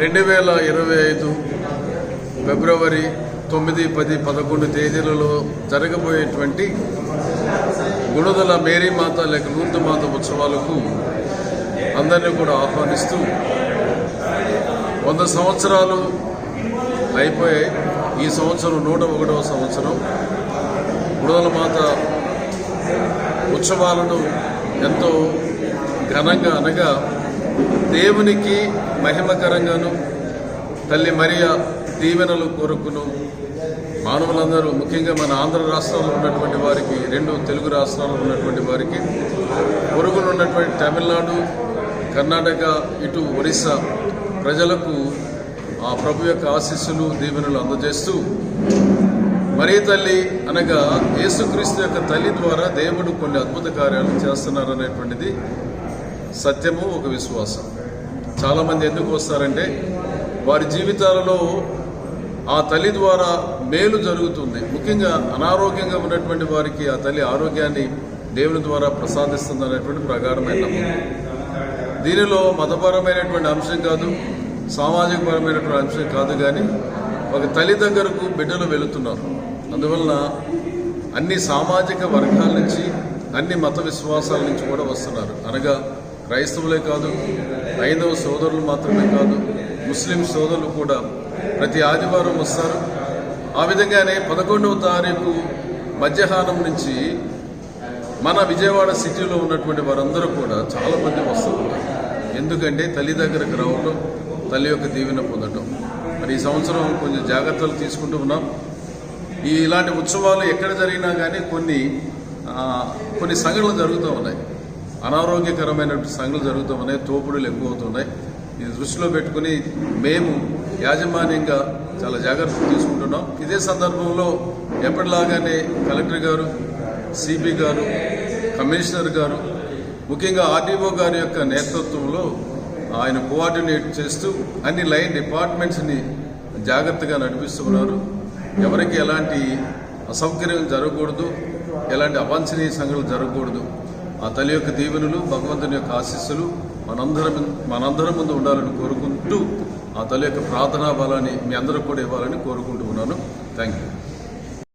రెండు వేల ఇరవై ఐదు ఫిబ్రవరి తొమ్మిది పది పదకొండు తేదీలలో జరగబోయేటువంటి గుణదల మేరీ మాత లేక లూర్దు మాత ఉత్సవాలకు అందరినీ కూడా ఆహ్వానిస్తూ వంద సంవత్సరాలు అయిపోయాయి. ఈ సంవత్సరం నూట ఒకటవ సంవత్సరం. గుణదల మాత ఉత్సవాలను ఎంతో ఘనంగా అనగా దేవునికి మహిమకరంగాను తల్లి మరియ దీవెనలు కొరకును. మానవులందరూ ముఖ్యంగా మన ఆంధ్ర రాష్ట్రంలో ఉన్నటువంటి వారికి రెండు తెలుగు రాష్ట్రాల్లో ఉన్నటువంటి వారికి పొరుగున ఉన్నటువంటి తమిళనాడు కర్ణాటక ఇటు ఒరిస్సా ప్రజలకు ఆ ప్రభు యొక్క ఆశీస్సులు దీవెనలు అందజేస్తూ మరీ తల్లి అనగా యేసుక్రీస్తు యొక్క తల్లి ద్వారా దేవుడు కొన్ని అద్భుత కార్యాలు చేస్తున్నారనేటువంటిది సత్యము ఒక విశ్వాసం. చాలామంది ఎందుకు వస్తారంటే వారి జీవితాలలో ఆ తల్లి ద్వారా మేలు జరుగుతుంది. ముఖ్యంగా అనారోగ్యంగా ఉన్నటువంటి వారికి ఆ తల్లి ఆరోగ్యాన్ని దేవుని ద్వారా ప్రసాదిస్తుంది అనేటువంటి ప్రకారమైన నమ్మకం. దీనిలో మతపరమైనటువంటి అంశం కాదు సామాజికపరమైనటువంటి అంశం కాదు కానీ ఒక తల్లి దగ్గరకు బిడ్డలు వెళుతున్నారు. అందువలన అన్ని సామాజిక వర్గాల నుంచి అన్ని మత విశ్వాసాల నుంచి కూడా వస్తున్నారు. అనగా క్రైస్తవులే కాదు ఐదవ సోదరులు మాత్రమే కాదు ముస్లిం సోదరులు కూడా ప్రతి ఆదివారం వస్తారు. ఆ విధంగానే పదకొండవ తారీఖు మధ్యాహ్నం నుంచి మన విజయవాడ సిటీలో ఉన్నటువంటి వారందరూ కూడా చాలామంది వస్తూ ఎందుకంటే తల్లి దగ్గరకు రావడం తల్లి యొక్క దీవెన పొందడం మరి ఈ సంవత్సరం కొంచెం జాగ్రత్తలు తీసుకుంటూ ఉన్నాం. ఈ ఇలాంటి ఉత్సవాలు ఎక్కడ జరిగినా కానీ కొన్ని కొన్ని సంఘటనలు జరుగుతూ ఉన్నాయి. అనారోగ్యకరమైన సంఘటనలు జరుగుతూ ఉన్నాయి తోపుడులు ఎక్కువ అవుతున్నాయి ఇది దృష్టిలో పెట్టుకుని మేము యాజమాన్యంగా చాలా జాగ్రత్తలు తీసుకుంటున్నాం. ఇదే సందర్భంలో ఎప్పటిలాగానే కలెక్టర్ గారు సిపి గారు కమిషనర్ గారు ముఖ్యంగా ఆర్డీఓ గారి యొక్క నేతృత్వంలో ఆయన కోఆర్డినేట్ చేస్తూ అన్ని లైన్ డిపార్ట్మెంట్స్ని జాగ్రత్తగా నడిపిస్తున్నారు. ఎవరికి ఎలాంటి అసౌకర్యం జరగకూడదు ఎలాంటి అవాంఛనీయ సంఘటనలు జరగకూడదు. ఆ తల్లి యొక్క దీవెనలు భగవంతుని యొక్క ఆశీస్సులు మనందరం మనందరం ముందు ఉండాలని కోరుకుంటూ ఆ తల్లి యొక్క ప్రార్థనా బలాన్ని మీ అందరూ కూడా ఇవ్వాలని కోరుకుంటూ ఉన్నాను. Thank you